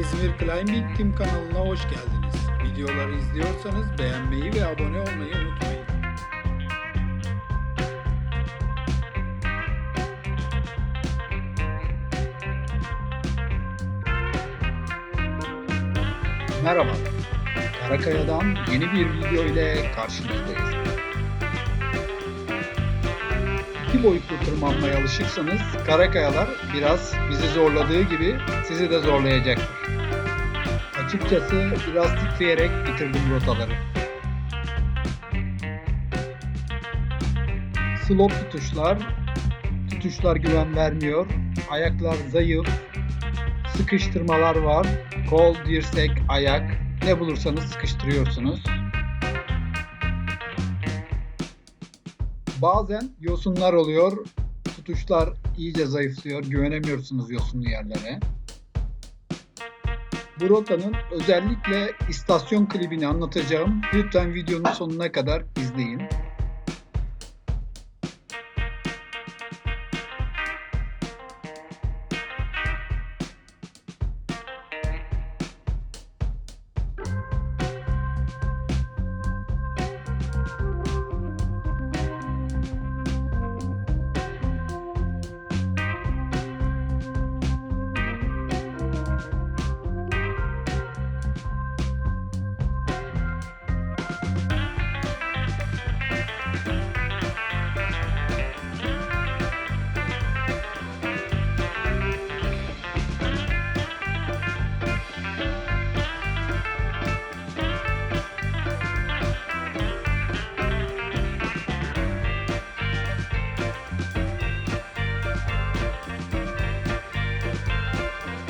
İzmir Climbing Team kanalına hoş geldiniz. Videoları izliyorsanız beğenmeyi ve abone olmayı unutmayın. Merhaba. Karakaya'dan yeni bir video ile karşınızdayız. İki boyutlu tırmanmaya alışıksanız Karakayalar biraz bizi zorladığı gibi sizi de zorlayacaktır. Açıkçası biraz titreyerek bitirdim rotaları. Slop tutuşlar, tutuşlar güven vermiyor, ayaklar zayıf, sıkıştırmalar var, kol, dirsek, ayak, ne bulursanız sıkıştırıyorsunuz. Bazen yosunlar oluyor, tutuşlar iyice zayıflıyor, güvenemiyorsunuz yosunlu yerlere. Bu rotanın özellikle istasyon klibini anlatacağım. Lütfen videonun sonuna kadar izleyin.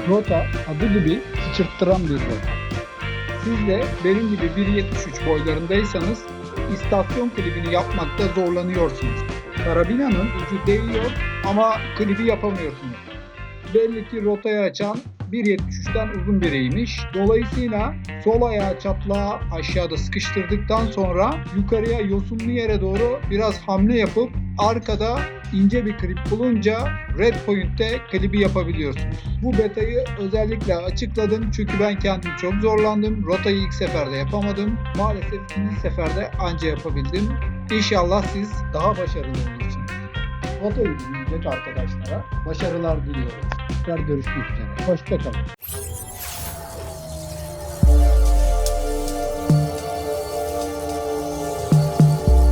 Rota adı gibi sıçırttıran bir rota. Siz de benim gibi 1.73 boylarındaysanız istasyon klibini yapmakta zorlanıyorsunuz. Karabinanın ucu değiyor ama klibi yapamıyorsunuz. Belli ki rotayı açan 1.73'ten uzun biriymiş. Dolayısıyla sol ayağı çatlağa aşağıda sıkıştırdıktan sonra yukarıya yosunlu yere doğru biraz hamle yapıp arkada ince bir klip bulunca Red Point'te klibi yapabiliyorsunuz. Bu betayı özellikle açıkladım çünkü ben kendim çok zorlandım. Rotayı ilk seferde yapamadım. Maalesef ikinci seferde anca yapabildim. İnşallah siz daha başarılı olursunuz. Rotayı dinleyecek arkadaşlara başarılar diliyorum. Tekrar görüşmek üzere. Hoşçakalın.